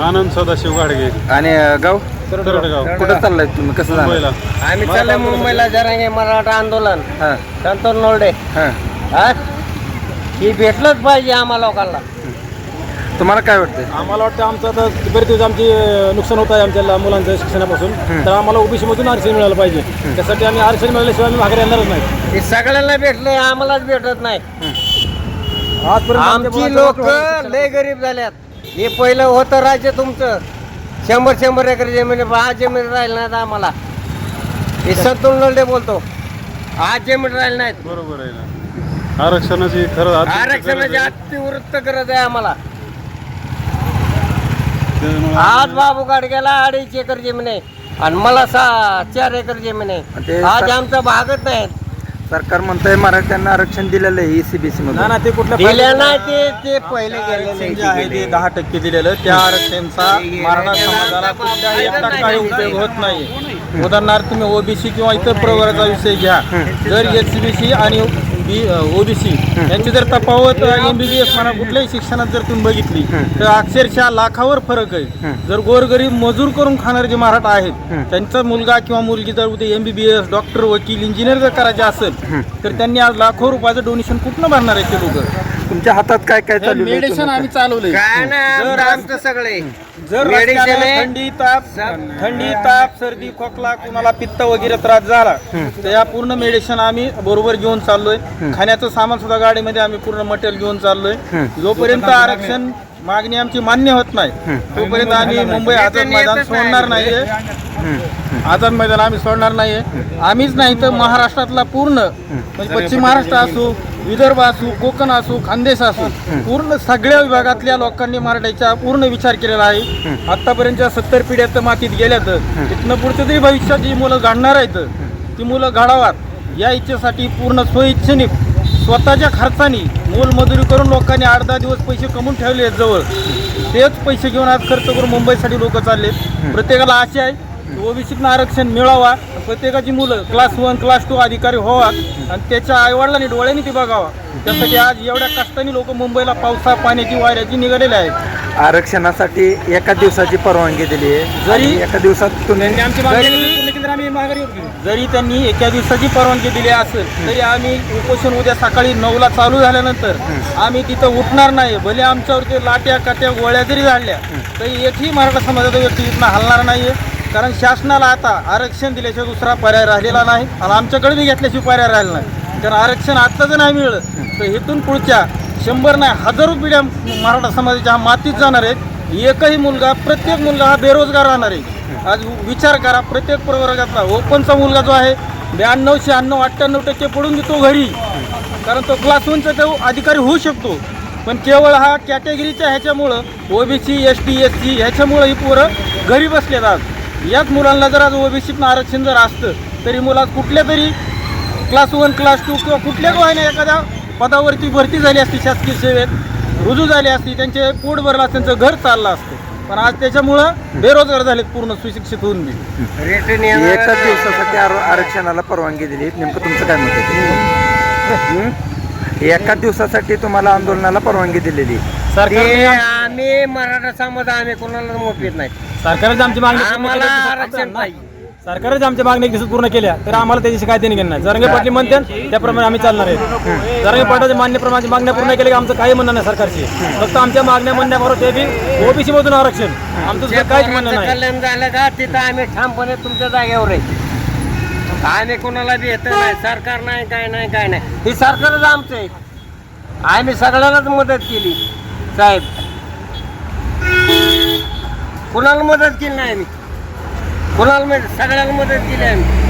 आनंद. सदाशिव गाडगे आणि अं, गाव? तरडगाव. कुठं चाललाय तुम्ही? कसं जाणार मुंबईला. आम्ही चाललो मुंबईला जरांगे मराठा आंदोलन. हां. संतोष नोरडे हां. हा? ही भेटलंच पाहिजे आम्हा लोकांना. तुम्हाला काय वाटतं आम्हाला वाटतं आमचं आता बरेच दिवस आमची अं, नुकसान होत आहे आमच्या मुलांच्या शिक्षणापासून. तर आम्हाला ओबीसी मधून आरक्षण मिळालं पाहिजे. त्यासाठी आम्ही आरक्षण मिळाल्याशिवाय आम्ही माघारी येणारच नाही. हे सगळ्यांना भेटलंय आम्हालाच भेटत नाही. आजपर्यंत आमच्या आमची मुलाचं लोक लय गरीब झाल्यात. हे पहिलं होतं राज्य तुमचं. शंभर शंभर एकर जमीन आज जमीन राहील नाहीत आम्हाला. हे संतोष नोरडे बोलतो. आज जमीन राहील नाहीत. बरोबर आहे ना. आरक्षणाची खरं आरक्षणाची. अतिवृत्त गरज आहे आम्हाला. त्यामुळे आज बाबू गाडग्याला अडीच एकर जमीन आहे. आणि मला सा चार एकर जमीन आहे. आज आमचा भागत नाही. सरकार म्हणतंय मराठ्यांना आरक्षण दिलेलं आहे ईसीबीसी ना मध्ये ना ते कुठल्या दिल्या नाही ते ते पहिले गेलेले जे आहे ते दहा टक्के दिलेलं त्या आरक्षणचा मराठा समाजाला कुठल्याही एक टक्काही उपयोग होत नाही. उदाहरणार्थ तुम्ही ओबीसी किंवा इतर प्रवर्गाचा विषय घ्या. जर एच बी ओबीसी यांची जर तफावत एमबीबीएस म्हणा कुठल्याही शिक्षणात जर तुम्ही बघितली तर अक्षरशः लाखावर फरक आहे. जर गोरगरीब मजूर करून खाणारे जे मराठा आहेत त्यांचा मुलगा किंवा मुलगी जर उद्या एमबीबीएस डॉक्टर वकील इंजिनियर जर करायचे असेल तर त्यांनी आज लाखो रुपयाचं डोनेशन कुठनं भरणार आहे ते लोक? तुमच्या हातात काय काय? मेडिसिन आम्ही चालवलंय. काय नाही जर आमचं सगळे जर रस्त्याने. थंडी ताप थंडी ताप सर्दी खोकला कुणाला पित्त वगैरे त्रास झाला तर या पूर्ण मेडिसिन आम्ही बरोबर घेऊन चाललोय. खाण्याचं सामान सुद्धा गाडीमध्ये आम्ही पूर्ण मटेरियल घेऊन चाललोय. जोपर्यंत आरक्षण मागणी आमची मान्य होत नाही तोपर्यंत आम्ही मुंबई आझाद मैदान सोडणार नाहीये. आझाद मैदान आम्ही सोडणार नाहीये. आम्हीच नाही तर महाराष्ट्रातला पूर्ण म्हणजे पश्चिम महाराष्ट्र असो विदर्भ असो कोकण असो खानदेश असो पूर्ण सगळ्या विभागातल्या लोकांनी मराठीचा पूर्ण विचार केलेला आहे. आतापर्यंतच्या सत्तर पिढ्या तर मातीत गेल्यात. तिथनं पुढचं तरी भविष्यात जी मुलं घडणार आहेत. ती मुलं घडावात. या इच्छेसाठी पूर्ण स्वइच्छेने स्वतःच्या खर्चाने मोलमजुरी करून लोकांनी आठ दहा दिवस पैसे कमवून ठेवले आहेत जवळ. तेच पैसे घेऊन आज खर्च करून मुंबईसाठी लोक चालले प्रत्येकाला आशा आहे ओबीसीतनं आरक्षण मिळावा प्रत्येकाची मुलं क्लास वन क्लास टू अधिकारी व्हावात आणि त्याच्या आईवडिलांनी डोळ्यांनी ती बघावा. त्यासाठी आज एवढ्या कष्टाने लोक मुंबईला पावसा पाण्याची वाऱ्याची निघालेले आहेत. आरक्षणासाठी एका दिवसाची परवानगी दिली आहे. जरी- आणि एका दिवसात तुम्ही आमची मागणी तर आम्ही माघारी. जरी त्यांनी एका दिवसाची परवानगी दिली असेल तरी आम्ही उपोषण उद्या सकाळी नऊला चालू झाल्यानंतर आम्ही तिथं उठणार नाही. भले आमच्यावरती लाट्या काट्या गोळ्या जरी झाडल्या तरी एकही मराठा समाजाचा व्यक्ती इथनं हलणार नाहीये. कारण शासनाला आता आरक्षण दिल्याशिवाय दुसरा पर्याय राहिलेला नाही आणि आमच्याकडे बी घेतल्याशिवाय पर्याय राहिला नाही. कारण आरक्षण आत्ता जर नाही मिळलं तर इथून पुढच्या शंभर नाही हजारो पिढ्या मराठा समाजाच्या मातीत जाणार आहेत. एकही मुलगा प्रत्येक मुलगा हा बेरोजगार राहणार आहे. आज विचार करा प्रत्येक प्रवर्गातला ओपनचा मुलगा जो आहे ब्याण्णव शहाण्णव अठ्ठ्याण्णव टक्के पडून देतो घरी. कारण तो क्लास वनचा तो अधिकारी होऊ शकतो. पण केवळ हा कॅटेगरीच्या ह्याच्यामुळं OBC S T S C ह्याच्यामुळं ही पोरं घरी बसलेत आज. याच मुलांना जर आज ओबीसीतनं आरक्षण जर असतं तरी मुला कुठल्या तरी क्लास वन क्लास टू किंवा कुठल्या गोष्टी एखाद्या पदावरती भरती झाली असती शासकीय सेवेत रुजू झाली असती त्यांचे पोट भरलं असतं, त्यांचं घर चाललं असतं. पण आज त्याच्यामुळं बेरोजगार झालेत पूर्ण सुशिक्षित होऊन बी. एकाच दिवसासाठी आर- आरक्षणाला परवानगी दिली. नेमकं तुमचं काय मत आहे? हं? एका दिवसासाठी तुम्हाला आंदोलनाला परवानगी दिलेली. ते आम्ही मराठा समाज आम्ही कोणाला मोफीत नाही सरकारच आमची मागणी पूर्ण आम्हाला केली. आरक्षण पाहिजे. सरकारच आमच्या मागणी एक पूर्ण केल्या तर आम्हाला त्याच्याशी काय देणे घेणं नाही. जरंगे पाटील म्हणते त्याप्रमाणे आम्ही चालणार आहे. जरंगे पाटलाच्या मान्यप्रमाणे मागण्या पूर्ण केल्या की आमचं काही म्हणणं नाही सरकारशी. फक्त आमच्या मागण्या म्हणण्याबरोबर ते बी ओबीसी मधून आरक्षण. आमचं दुसरं काहीच म्हणणं नाही. कल्याण झालं का तिथं आम्ही ठामपणे तुमच्या जागेवर आहे. आम्ही कोणाला बी येत नाही. सरकार नाही काय नाही काय नाही. हे सरकारच आमचं आहे. आम्ही सगळ्यांनाच मदत केली साहेब. कुणाला मदत केली नाही आम्ही. कुणाला मदत सगळ्याला मदत केली आम्ही.